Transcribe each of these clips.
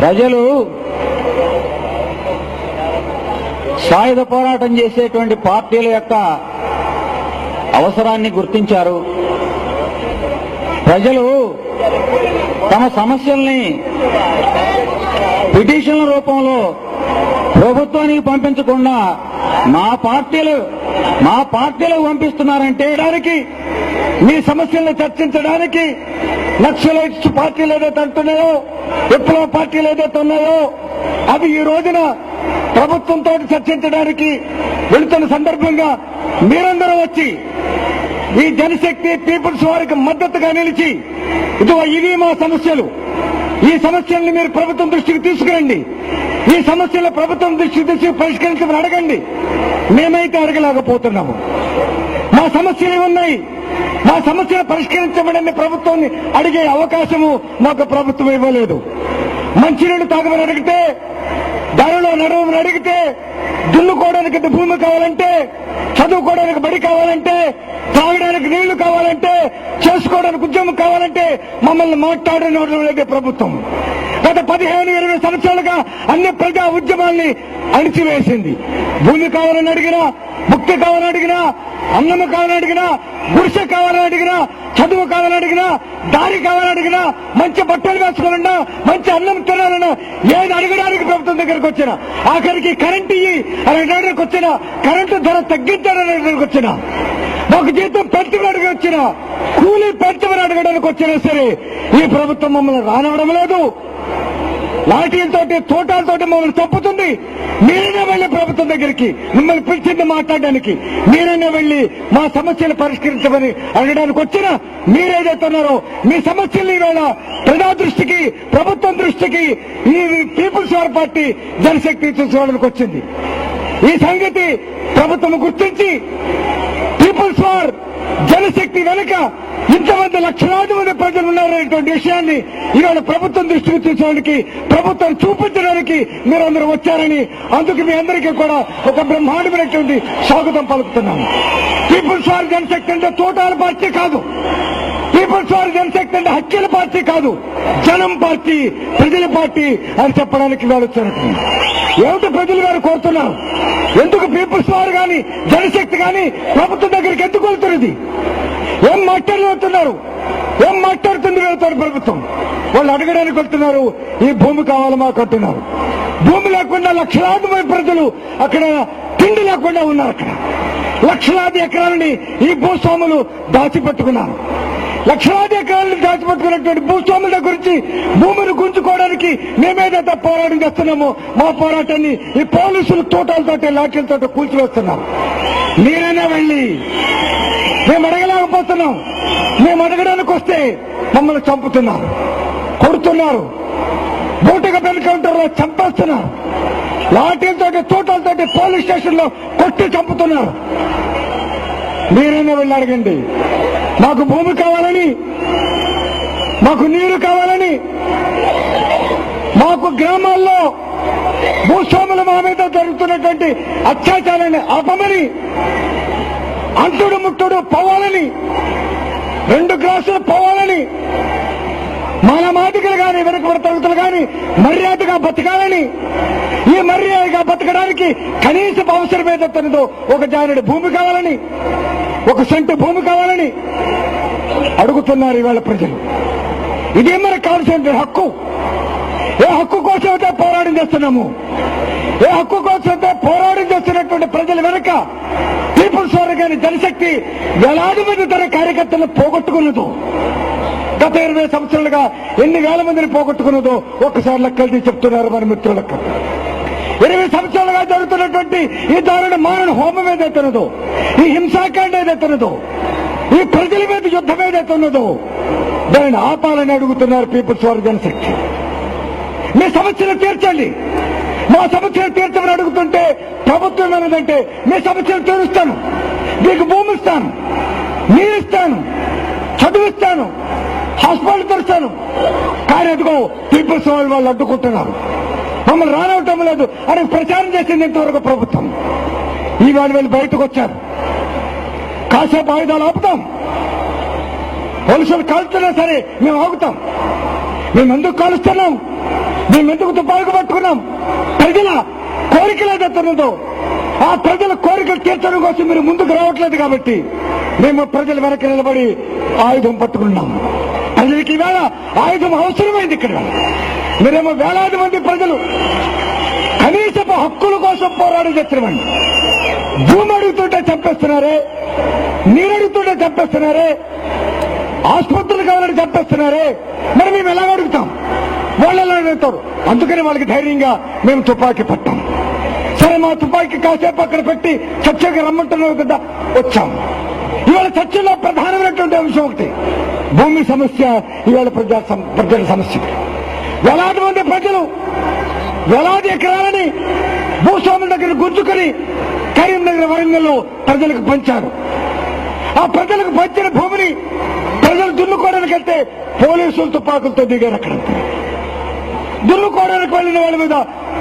ప్రజలు సాయుధ పోరాటం చేసేటువంటి పార్టీల యొక్క అవసరాన్ని గుర్తించారు. ప్రజలు తమ సమస్యల్ని పిటిషన్ల రూపంలో ప్రభుత్వానికి పంపించకుండా మా పార్టీలు మా పార్టీలకు పంపిస్తున్నారంటే దానికి మీ సమస్యలను చర్చించడానికి నక్సలైట్స్ పార్టీలు ఏదైతే అంటున్నాయో విప్లవ పార్టీలు ఏదైతే ఉన్నాయో అవి ఈ రోజున ప్రభుత్వంతో చర్చించడానికి వెళుతున్న సందర్భంగా మీరందరూ వచ్చి ఈ జనశక్తి పీపుల్స్ వారికి మద్దతుగా నిలిచి ఇదిగో ఇవి మా సమస్యలు. ఈ సమస్యల్ని మీరు ప్రభుత్వం దృష్టికి తీసుకురండి. ఈ సమస్యలు ప్రభుత్వం దృష్టికి తీసుకు పరిష్కరించమని అడగండి. మేమైతే అడగలేకపోతున్నాము. మా సమస్యలు ఉన్నాయి మా సమస్యలు పరిష్కరించబడని ప్రభుత్వాన్ని అడిగే అవకాశము మాకు ప్రభుత్వం ఇవ్వలేదు. మంచినీళ్ళు తాగమని అడిగితే ధరలో నడవమని అడిగితే దున్నుకోవడానికి భూమి కావాలంటే చదువుకోవడానికి బడి కావాలంటే తాగడానికి నీళ్ళు కావాలంటే చేసుకోవడానికి ఉద్యమం కావాలంటే మమ్మల్ని మాట్లాడడం లేదే ప్రభుత్వం. గత పదిహేను ఇరవై సంవత్సరాలుగా అన్ని ప్రజా ఉద్యమాల్ని అణిచివేసింది. భూమి కావాలని అడిగినా ముక్తి కావాలని అడిగినా అన్నము కావాలని అడిగినా గుడిసె కావాలని అడిగినా చదువు కావాలని అడిగినా దారి కావాలని అడిగినా మంచి బట్టలు వేసుకోవాలన్నా మంచి అన్నం తినాలన్నా ఏది అడగడానికి ప్రభుత్వం దగ్గరకు వచ్చిన ఆఖరికి కరెంట్ ఇయ్యి అడగడానికి వచ్చిన కరెంటు ధర తగ్గించాలని అడగడానికి వచ్చిన ఒక జీతం పెంచడానికి వచ్చిన. కూలీ పెంచమని అడగడానికి వచ్చినా సరే ఈ ప్రభుత్వం మమ్మల్ని రానివ్వడం లేదు. లాఠీలతో తోటాలతోటి మమ్మల్ని తప్పుతుంది మీరైనా వెళ్ళి ప్రభుత్వం దగ్గరికి మిమ్మల్ని పిలిచింది మాట్లాడడానికి. మీరైనా వెళ్ళి మా సమస్యలు పరిష్కరించమని అడగడానికి వచ్చిన మీరేదైతే ఉన్నారో మీ సమస్యలు ఈవేళ ప్రజా దృష్టికి ప్రభుత్వం దృష్టికి ఈ పీపుల్స్ వార్ పార్టీ జనశక్తి చూసుకోవడానికి వచ్చింది. ఈ సంగతి ప్రభుత్వం గుర్తించి జనశక్తి వెనుక ఇంతమంది లక్షలాది మంది ప్రజలు ఉన్నారనేటువంటి విషయాన్ని ఈరోజు ప్రభుత్వం దృష్టికి తీసుకోవడానికి ప్రభుత్వం చూపించడానికి మీరందరూ వచ్చారని అందుకు మీ అందరికీ కూడా ఒక బ్రహ్మాండమైనటువంటి స్వాగతం పలుకుతున్నాను. పీపుల్స్ ఫార్ జనశక్తి అంటే తోటాల పార్టీ కాదు. పీపుల్స్ ఫార్ జనశక్తి అంటే హత్యల పార్టీ కాదు. జనం పార్టీ ప్రజల పార్టీ అని చెప్పడానికి వెళ్ళొచ్చినట్టు ఏమిటి ప్రజలు గారు కోరుతున్నారు? ఎందుకు పీపుల్స్ వారు కానీ జనశక్తి కానీ ప్రభుత్వం దగ్గరికి ఎందుకు వెళ్తున్నది? ఏం మాట్లాడుతున్నారు ఏం మాట్లాడుతుంది వెళ్తారు ప్రభుత్వం? వాళ్ళు అడగడానికి వెళ్తున్నారు ఈ భూమి కావాలి మాకు అంటున్నారు. భూమి లేకుండా లక్షలాది మంది ప్రజలు అక్కడ తిండి లేకుండా ఉన్నారు అక్కడ. లక్షలాది ఎకరాలని ఈ భూస్వాములు దాచిపెట్టుకున్నారు. లక్షలాది ఎకరాలను దాచిపెట్టుకున్నటువంటి భూస్వాముల గురించి భూమిని గుంజుకోవడానికి మేమేదైతే పోరాటం చేస్తున్నామో మా పోరాటాన్ని ఈ పోలీసులు తోటలతో లాఠీలతో కూల్చివేస్తున్నారు. మీరైనా వెళ్ళి మేము అడగలేకపోతున్నాం. మేము అడగడానికి వస్తే మమ్మల్ని చంపుతున్నారు కొడుతున్నారు. బూటగా ఎన్కౌంటర్లో చంపేస్తున్నారు. లాఠీలతో తోటలతో పోలీస్ స్టేషన్లో కొట్టి చంపుతున్నారు. మీరైనా వెళ్ళి అడగండి. మాకు భూమి కావాలని మాకు నీరు కావాలని మాకు గ్రామాల్లో భూస్వాముల మా మీద జరుగుతున్నటువంటి అత్యాచారాన్ని ఆపమని అంటుడు ముట్టుడు పోవాలని రెండు గ్లాసులు పోవాలని మానమాదికలు కానీ వెనుకబడి తరగతులు కానీ మర్యాదగా బతకాలని ఈ మర్యాదగా బతకడానికి కనీసపు అవసరం ఏదైతున్నదో ఒక జానుడి భూమి కావాలని ఒక సెంటు భూమి కావాలని అడుగుతున్నారు ఇవాళ ప్రజలు. ఇదే మనకు కావాల్సిన హక్కు. ఏ హక్కు కోసం అయితే పోరాటం చేస్తున్నాము? ఏ హక్కు కోసం అయితే పోరాటం చేస్తున్నటువంటి ప్రజల వెనుక పీపుల్స్ వారు కానీ జనశక్తి వేలాది మంది తన కార్యకర్తలను పోగొట్టుకున్నదో గత ఇరవై సంవత్సరాలుగా ఎన్ని వేల మందిని పోగొట్టుకున్నదో ఒక్కసారి లెక్కలు తీసి చెప్తున్నారు మన మిత్రులకు. ఇరవై సంవత్సరాలుగా జరుగుతున్నటువంటి ఈ దారుణ మారణ హోమం ఏదైతున్నదో ఈ హింసాకాండ ఏదైతున్నదో ఈ ప్రజల మీద యుద్ధం ఏదైతున్నదో దానిని ఆపాలని అడుగుతున్నారు పీపుల్స్ వార్ జనశక్తి. మీ సమస్యలు తీర్చండి. మా సమస్యలు తీర్చమని అడుగుతుంటే ప్రభుత్వం ఏమన్నదంటే మీ సమస్యలు తీరుస్తాను. మీకు భూమి ఇస్తాను. నీరు ఇస్తాను. చదివిస్తాను హాస్పిటల్ తెరుస్తాను కానీ అదిగో పీపుల్స్ వాళ్ళు వాళ్ళు అడ్డుకుంటున్నారు. మమ్మల్ని రానవటం లేదు. అని ప్రచారం చేసింది ఇంతవరకు ప్రభుత్వం. ఈవేళ వీళ్ళు బయటకు వచ్చారు. కాసేపు ఆయుధాలు ఆపుతాం. పోలీసులు కాల్చున్నా సరే మేము ఆగుతాం. మేము ఎందుకు కాలుస్తున్నాం? మేము ఎందుకు తుపాకు పట్టుకున్నాం? ప్రజల కోరికలు ఏదైతున్నదో ఆ ప్రజల కోరికలు తీర్చడం కోసం మీరు ముందుకు రావట్లేదు కాబట్టి మేము ప్రజల వెనక నిలబడి ఆయుధం పట్టుకున్నాం. ప్రజలకి ఈవేళ ఆయుధం అవసరమైంది ఇక్కడ. మీరేమో వేలాది మంది ప్రజలు కనీసపు హక్కుల కోసం పోరాడి తెచ్చినవండి భూమి అడుగుతుంటే చంపేస్తున్నారే నీరు అడుగుతుంటే చంపేస్తున్నారే ఆసుపత్రులు కావాలని చంపేస్తున్నారే మరి మేము ఎలా అడుగుతాం? వాళ్ళు ఎలా అడుగుతారు అందుకని వాళ్ళకి ధైర్యంగా మేము తుపాకీ పట్టాం. సరే మా తుపాకీ కాసేపు అక్కడ పెట్టి చర్చకి రమ్మంటున్నావు కదా వచ్చాం. ఇవాళ చర్చలో ప్రధానమైనటువంటి అంశం ఒకటి. భూమి సమస్య ఇవాళ ప్రజా ప్రజల సమస్య. వేలాది మంది ప్రజలు వేలాది ఎకరాలని భూస్వాముల దగ్గర గుర్తుకొని కరీంనగర్ వరంగల్లో ప్రజలకు పంచారు. ఆ ప్రజలకు పంచిన భూమిని ప్రజలు దున్నుకోవడానికంటే పోలీసులు తుపాకులతో దిగారు అక్కడ. దున్నుకోవడానికి వెళ్ళిన వాళ్ళ మీద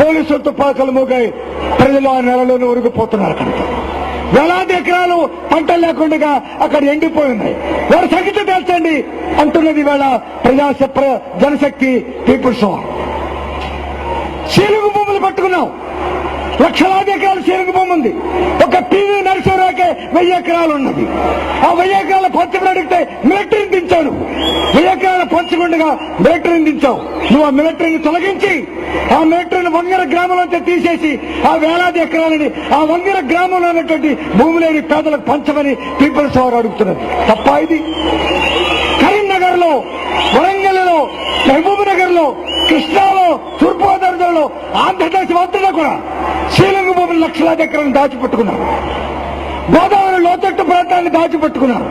పోలీసులు తుపాకులు మోగాయి ప్రజలు ఆ నెలలోనే ఉరిగిపోతున్నారు అక్కడ. వేలాది ఎకరాలు పంటలు లేకుండా అక్కడ ఎండిపోయి ఉన్నాయి వారి సంగతి తెలుసండి అంటున్నది వేళ ప్రజా జనశక్తి పీపుల్స్ వార్ భూములు పట్టుకున్నాం లక్షలాది ఎకరాలు శీలుగు భూమి ఉంది. ఒక పివి నరసింహరావుకే వెయ్యి ఎకరాలు ఉన్నది. ఆ వెయ్యి ఎకరాల పచ్చి అడిగితే మిలిటరీ ఎకరాల మిలిటరీని దించావు. నువ్వు ఆ మిలిటరీని తొలగించి ఆ మిలిటరీని వంగర గ్రామంలోంచి తీసేసి ఆ వేలాది ఎకరాలని ఆ వంగర గ్రామంలో ఉన్నటువంటి భూమి లేని పేదలకు పంచమని పీపుల్స్ వారు అడుగుతున్నారు. తప్ప ఇది? కరీంనగర్లో వరంగల్లో మహబూబ్ నగర్లో కృష్ణాలో తూర్పుగోదావరి జిల్లాలో ఆంధ్రప్రదేశ్ మొత్తంలో కూడా శ్రీలంక భూములు లక్షలాది ఎకరాలను దాచిపెట్టుకున్నారు గోదావరి లోతట్టు ప్రాంతాన్ని దాచిపెట్టుకున్నారు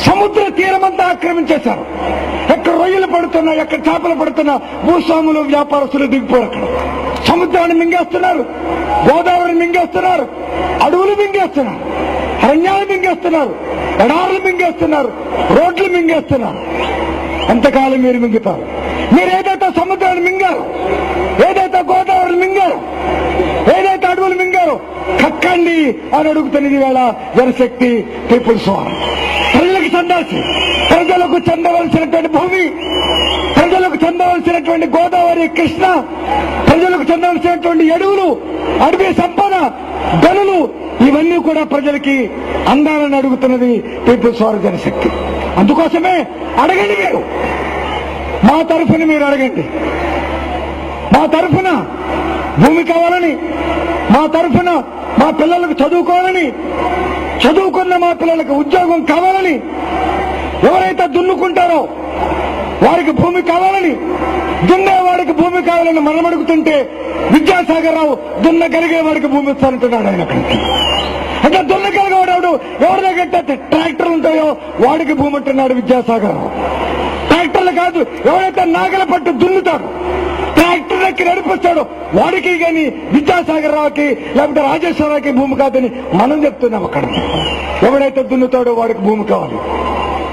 సముద్ర తీరమంతా ఆక్రమించేశారు. ఎక్కడ రొయ్యలు పడుతున్నా ఎక్కడ చేపలు పడుతున్నా భూస్వాములు వ్యాపారస్తులు దిగిపోరు అక్కడ. సముద్రాన్ని మింగేస్తున్నారు గోదావరిని మింగేస్తున్నారు అడవులు మింగేస్తున్నారు అరణ్యాలు మింగేస్తున్నారు ఎడారులు మింగేస్తున్నారు రోడ్లు మింగేస్తున్నారు. ఎంతకాలం మీరు మింగుతారు మీరు ఏదైతే సముద్రాన్ని మింగారు ఏదైతే గోదావరిని మింగారు ఏదైతే అడవులు మింగారు కక్కండి అని అడుగుతున్నది వేళ జనశక్తి పీపుల్స్ వారు. ప్రజలకు సందాసి ప్రజలకు చెందవలసినటువంటి భూమి ప్రజలకు చెందవలసినటువంటి గోదావరి కృష్ణ ప్రజలకు చెందవలసినటువంటి ఎడువులు అడవి సంపద గనులు ఇవన్నీ కూడా ప్రజలకి అందాలని అడుగుతున్నది పీపుల్స్ వార్ జనశక్తి. అందుకోసమే అడగండి మీరు. మా తరఫున మీరు అడగండి. మా తరఫున భూమి కావాలని మా తరఫున మా పిల్లలకు చదువుకోవాలని చదువుకున్న మా పిల్లలకు ఉద్యోగం కావాలని ఎవరైతే దున్నుకుంటారో వారికి భూమి కావాలని దున్నే వాడికి భూమి కావాలని మనం అడుగుతుంటే విద్యాసాగర్ రావు దున్నగలిగే వాడికి భూమి ఇస్తానంటున్నాడు ఆయన అంటే దున్నగలిగేవాడు ఎవరి దగ్గర ట్రాక్టర్లు ఉంటాయో వాడికి భూమి అంటున్నాడు విద్యాసాగర్ రావు. ట్రాక్టర్లు కాదు ఎవరైతే నాగల పట్టు దున్నుతాడు ట్రాక్టర్ ఎక్కి నడిపిస్తాడు వాడికి కానీ విద్యాసాగర్ రావుకి లేకపోతే రాజేశ్వరరావుకి భూమి కాదని మనం చెప్తున్నాం అక్కడ ఎవడైతే దున్నుతాడో వాడికి భూమి కావాలి.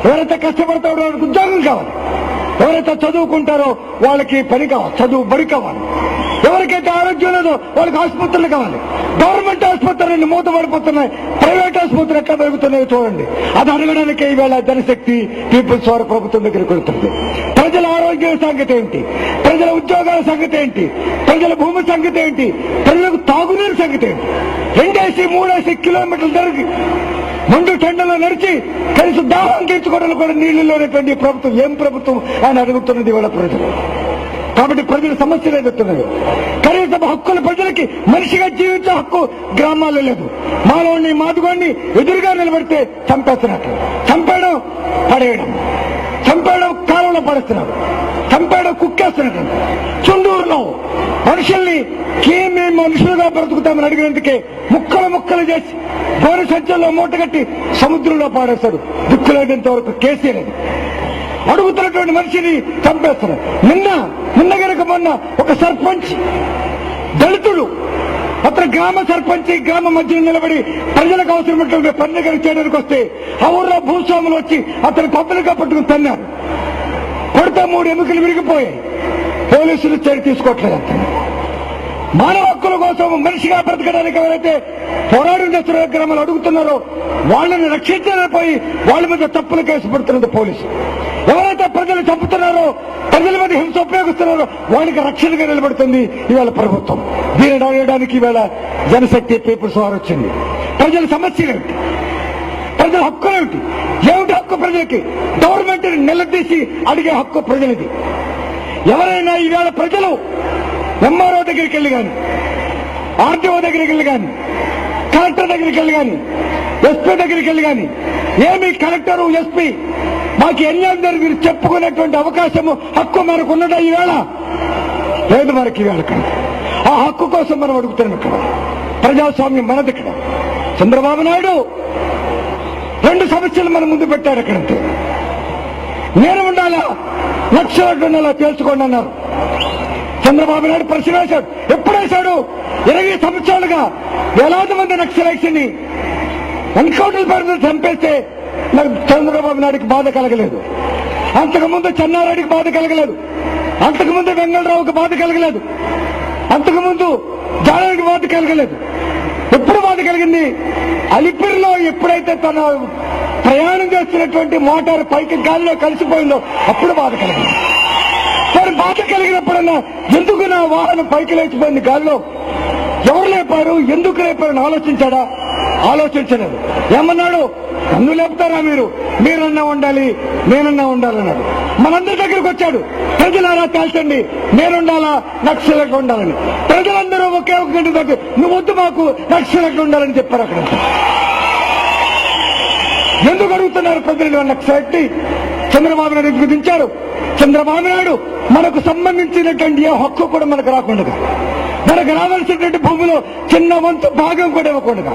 ఎవరైతే కష్టపడతాడో వాళ్ళకి ఉద్యోగం కావాలి. ఎవరైతే చదువుకుంటారో వాళ్ళకి పని కావాలి. చదువు బడి కావాలి. ఎవరికైతే ఆరోగ్యం లేదో వాళ్ళకి ఆసుపత్రులు కావాలి. గవర్నమెంట్ ఆసుపత్రులు మూతపడిపోతున్నాయి? ప్రైవేట్ ఆసుపత్రులు ఎక్కడ పెరుగుతున్నాయో చూడండి. అది అడగడానికి ఈవేళ జనశక్తి పీపుల్స్ వారు ప్రభుత్వం దగ్గరికి వెళ్తుంది. ప్రజల ఆరోగ్యం సంగతి ఏంటి? ప్రజల ఉద్యోగాల సంగతి ఏంటి? ప్రజల భూమి సంగతి ఏంటి? ప్రజలకు తాగునీరు సంగతి ఏంటి? రెండేసి మూడేసి కిలోమీటర్లు జరిగి ముందు టెండలో నడిచి కనీసం దాహం తీర్చుకోవడానికి కూడా నీళ్ళు లేనటువంటి ప్రభుత్వం ఏం ప్రభుత్వం? అని అడుగుతున్నది ఇవాళ ప్రజలు. కాబట్టి ప్రజల సమస్యలు ఎదుగుతున్నది కనీసం హక్కుల ప్రజలకి మనిషిగా జీవించే హక్కు గ్రామాల్లో లేదు. మానవుడిని మాదుగోని ఎదురుగా నిలబడితే చంపేస్తున్నట్లు చంపేయడం పడేయడం. చంపేయడం కాలంలో పడేస్తున్నారు. చంపేయడం కుక్కేస్తున్నట్టు చుండూరులో మనుషుల్ని కేమేం మనుషులుగా బ్రతుకుతామని అడిగినందుకే ముక్కలు ముక్కలు చేసి గోరు సంచుల్లో మూటగట్టి సముద్రంలో పాడేస్తాడు దిక్కులేనంత వరకు కేసీఆర్ అడుగుతున్నటువంటి మనిషిని చంపేస్తారు. నిన్న నిన్న గనక మొన్న ఒక సర్పంచ్ దళితుడు అతను గ్రామ సర్పంచ్ గ్రామ మధ్యలో నిలబడి ప్రజలకు అవసరమైనటువంటి పండుగలు చేయడానికి వస్తే ఆ ఊర్లో భూస్వాములు వచ్చి అతను కొబ్బరిగా పట్టుకుని తన్నారు. కొడతా మూడు ఎముకలు విరిగిపోయాయి. పోలీసులు చర్య తీసుకోవట్లేదు అతను. మానవ హక్కుల కోసం మనిషిగా బ్రతకడానికి ఎవరైతే పోరాడిన గ్రామాలు అడుగుతున్నారో వాళ్ళని రక్షించలేకపోయి వాళ్ళ మీద తప్పులు కేసు పెడుతున్నది పోలీసు. ఎవరైతే ప్రజలు చంపుతున్నారో ప్రజల మీద హింస ఉపయోగిస్తున్నారో వాళ్ళకి రక్షణగా నిలబడుతుంది ఇవాళ ప్రభుత్వం. దీనిని అడగడానికి ఇవాళ జనశక్తి పీపుల్స్ వారు వచ్చింది. ప్రజల సమస్యలు ఏమిటి? ప్రజల హక్కులు ఏమిటి? ఏమిటి హక్కు ప్రజలకి? గవర్నమెంట్ నిలదీసి అడిగే హక్కు ప్రజలది. ఎవరైనా ఈవేళ ప్రజలు ఎంఆర్ఓ దగ్గరికి వెళ్ళి కానీ ఆర్టీఓ దగ్గరికి వెళ్ళి కానీ కలెక్టర్ దగ్గరికి వెళ్ళి కానీ ఎస్పీ దగ్గరికి వెళ్ళి కానీ ఏమి కలెక్టర్ ఎస్పీ మాకు ఎన్నికలు జరిగి మీరు చెప్పుకునేటువంటి అవకాశము హక్కు మనకు ఉన్నదా ఈవేళ? లేదు మనకి ఈవేళ ఆ హక్కు కోసం మనం అడుగుతున్నాం ఇక్కడ. ప్రజాస్వామ్యం మనది ఇక్కడ. చంద్రబాబు నాయుడు రెండు సమస్యలు మన ముందు పెట్టాడు అక్కడంతే. నేను ఉండాలా? లక్షలు ఉండాలా తెలుసుకోండి అన్నారు. చంద్రబాబు నాయుడు ప్రశ్న వేశాడు ఎప్పుడు వేశాడు ఇరవై సంవత్సరాలుగా వేలాది మంది నక్సలైట్స్ని ఎన్కౌంటర్ పరిధిలో చంపేస్తే నాకు చంద్రబాబు నాయుడికి బాధ కలగలేదు. అంతకుముందు చెన్నారెడ్డికి బాధ కలగలేదు. అంతకుముందు వెంగళరావుకి బాధ కలగలేదు. అంతకుముందు జానానికి బాధ కలగలేదు. ఎప్పుడు బాధ కలిగింది? అలిపిరిలో ఎప్పుడైతే తన ప్రయాణం చేస్తున్నటువంటి మోటార్ పైకి గాలిలో కలిసిపోయిందో అప్పుడు బాధ కలిగింది. బాధ కలిగినప్పుడన్నా ఎందుకు నా వాహనం పైకి లేచిపోయింది గాల్లో? ఎవరు లేపారు? ఎందుకు లేపారని ఆలోచించాడా? ఆలోచించలేదు. ఏమన్నాడు? నన్ను లేపుతారా మీరు? మీరన్నా ఉండాలి నేనన్నా ఉండాలన్నాడు. మనందరి దగ్గరికి వచ్చాడు. ప్రజలారా తేల్చండి. నేనుండాలా? నక్సలెట్ ఉండాలని. ప్రజలందరూ ఒకే ఒక గంట దగ్గర నువ్వు వద్దు మాకు నక్సలెట్ ఉండాలని చెప్పారు అక్కడ. ఎందుకు అడుగుతున్నారు ప్రజలు? నక్సలెట్ చంద్రబాబు నాయుడు విధించారు చంద్రబాబు నాయుడు మనకు సంబంధించినటువంటి ఏ హక్కు కూడా మనకు రాకుండా మనకు రావాల్సినటువంటి భూమిలో చిన్న వంతు భాగం కూడా ఇవ్వకుండా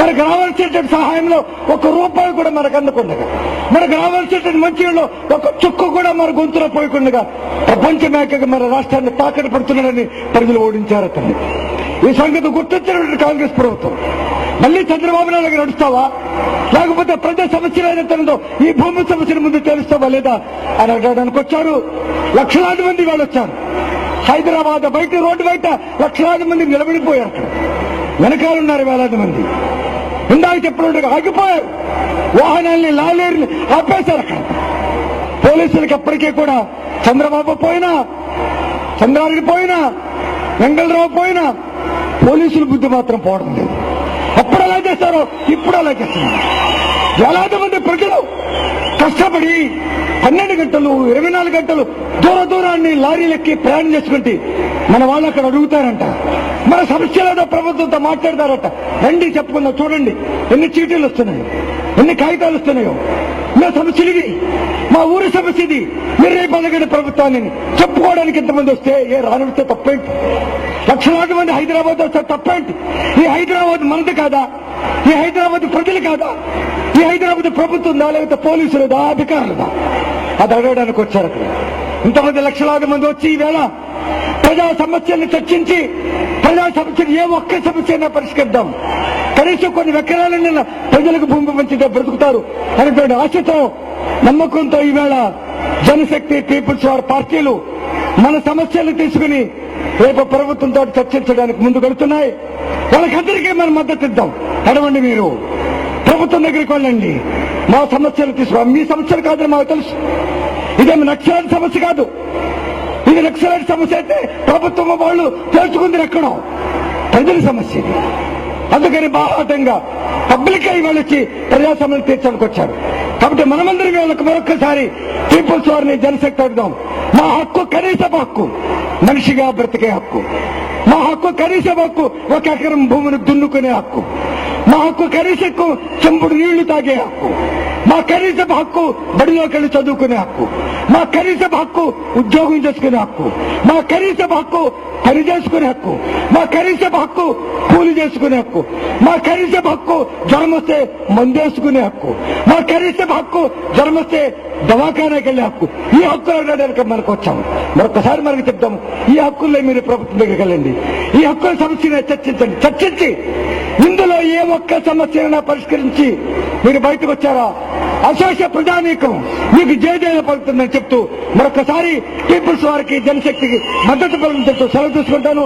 మనకు రావాల్సినటువంటి సహాయంలో ఒక రూపాయి కూడా మనకు అందకుండా మనకు రావాల్సినటువంటి మంచిలో ఒక చుక్కు కూడా మన గొంతులో పోయకుండా ప్రపంచమేకగా మన రాష్ట్రాన్ని తాకట పడుతున్నారని ప్రజలు ఓడించారు అతన్ని ఈ సంగతి గుర్తించినటువంటి కాంగ్రెస్ ప్రభుత్వం. మళ్ళీ చంద్రబాబు నాయుడు గారు నడుస్తావా? లేకపోతే ప్రజా సమస్యలు ఏదైతే ఈ భూమి సమస్యల ముందు తెలుస్తావా లేదా? అని అడగడానికి వచ్చారు. లక్షలాది మంది వాళ్ళు వచ్చారు. హైదరాబాద్ బయట రోడ్డు బయట లక్షలాది మంది నిలబడిపోయారు అక్కడ. వెనకాలన్నారు వేలాది మంది. ఇందాక చెప్పినట్టుగా ఆగిపోయారు. వాహనాల్ని లాలేరుని ఆపేశారు అక్కడ. పోలీసులకు ఎప్పటికీ కూడా చంద్రబాబు పోయినా చంద్రారెడ్డి పోయినా వెంగళరావు పోయినా పోలీసుల బుద్ధి మాత్రం పోవడం లేదు. చేశారో ఇప్పుడు అలా ఎలాంటి వేలాది మంది ప్రజలు కష్టపడి పన్నెండు గంటలు ఇరవై నాలుగు గంటలు దూర దూరాన్ని లారీలెక్కి ప్రయాణం చేసుకుంటే మన వాళ్ళు అక్కడ అడుగుతారంట. మన సమస్యలేదో ప్రభుత్వంతో మాట్లాడతారట. రండి చెప్పుకుందాం. చూడండి ఎన్ని చీటీలు వస్తున్నాయి. ఎన్ని కాగితాలు వస్తున్నాయో? మా సమస్యలు ఇది మా ఊరి సమస్య ఇది మీరే బలగడ ప్రభుత్వాన్ని చెప్పుకోవడానికి ఎంతమంది వస్తే ఏ రానిస్తే తప్పేంటి? లక్షలాది మంది హైదరాబాద్ వస్తే తప్పేంటి? ఈ హైదరాబాద్ మనది కాదా? ఈ హైదరాబాద్ ప్రజలు కాదా? ఈ హైదరాబాద్ ప్రభుత్వం లేకపోతే పోలీసులదా అధికారులదా అది అడగడానికి వచ్చారు అక్కడ. ఇంతమంది లక్షలాది మంది వచ్చి ఈవేళ ప్రజా సమస్యల్ని చర్చించి ప్రజా సమస్యలు ఏ ఒక్క సమస్య అయినా పరిష్కరిద్దాం. కనీసం కొన్ని ఎకరాలైనా ప్రజలకు భూమి పంచితే బ్రతుకుతారు. అనేటువంటి ఆశతో నమ్మకంతో ఈవేళ జనశక్తి పీపుల్స్ వార్ పార్టీలు మన సమస్యలు తీసుకుని రేపు ప్రభుత్వంతో చర్చించడానికి ముందు కడుతున్నాయి. వాళ్ళకందరికీ మనం మద్దతు ఇద్దాం. అడవండి మీరు. ప్రభుత్వం దగ్గరికి వెళ్ళండి. మా సమస్యలు తీసుకో. మీ సమస్యలు కాదని మాకు తెలుసు. ఇదేమి నక్షలాల సమస్య కాదు. ఇది నక్సలైట్ సమస్య అయితే ప్రభుత్వం వాళ్ళు తెలుసుకుంది ఎక్కడో. ప్రజల సమస్య ఇది. అందుకని బాహాటంగా పబ్లిక్ అయి వాళ్ళొచ్చి ప్రజా తీర్చడానికి వచ్చారు. కాబట్టి మనమందరం వాళ్ళకి మరొకసారి పీపుల్స్ వారిని జనశక్తి అడుగుదాం. మా హక్కు కనీసపు హక్కు మనిషిగా బ్రతికే హక్కు. మా హక్కు కనీసపు హక్కు ఒక ఎకరం భూమిని దున్నుకునే హక్కు. మా హక్కు కనీస చెంపుడు నీళ్ళు తాగే హక్కు. మా కనీసపు హక్కు బడిలోకి వెళ్ళి చదువుకునే హక్కు. మా కనీస హక్కు ఉద్యోగం చేసుకునే హక్కు. మా కనీస హక్కు పని చేసుకునే హక్కు. మా కనీస హక్కు కూలి చేసుకునే హక్కు. మా కనీస హక్కు జ్వరం వస్తే మందేసుకునే హక్కు. మా కనీస హక్కు జ్వరం వస్తే దవాఖానాకి వెళ్ళే హక్కు. ఈ హక్కులు అడగడానికి మనకు వచ్చాము? మరొకసారి మనకు చెప్తాము ఈ హక్కుల్లో మీరు ప్రభుత్వం దగ్గరికి వెళ్ళండి. ఈ హక్కుల సమస్యను చర్చించండి. చర్చించి ఇందులో ఏ ఒక్క సమస్యనైనా పరిష్కరించి మీరు బయటకు వచ్చారా? అశేష ప్రజానీకం మీకు జయజయ పడుతుందని చెప్తూ మరొకసారి పీపుల్స్ వారికి జనశక్తికి మద్దతు పలుకుని చెప్తూ సెలవు తీసుకుంటాను.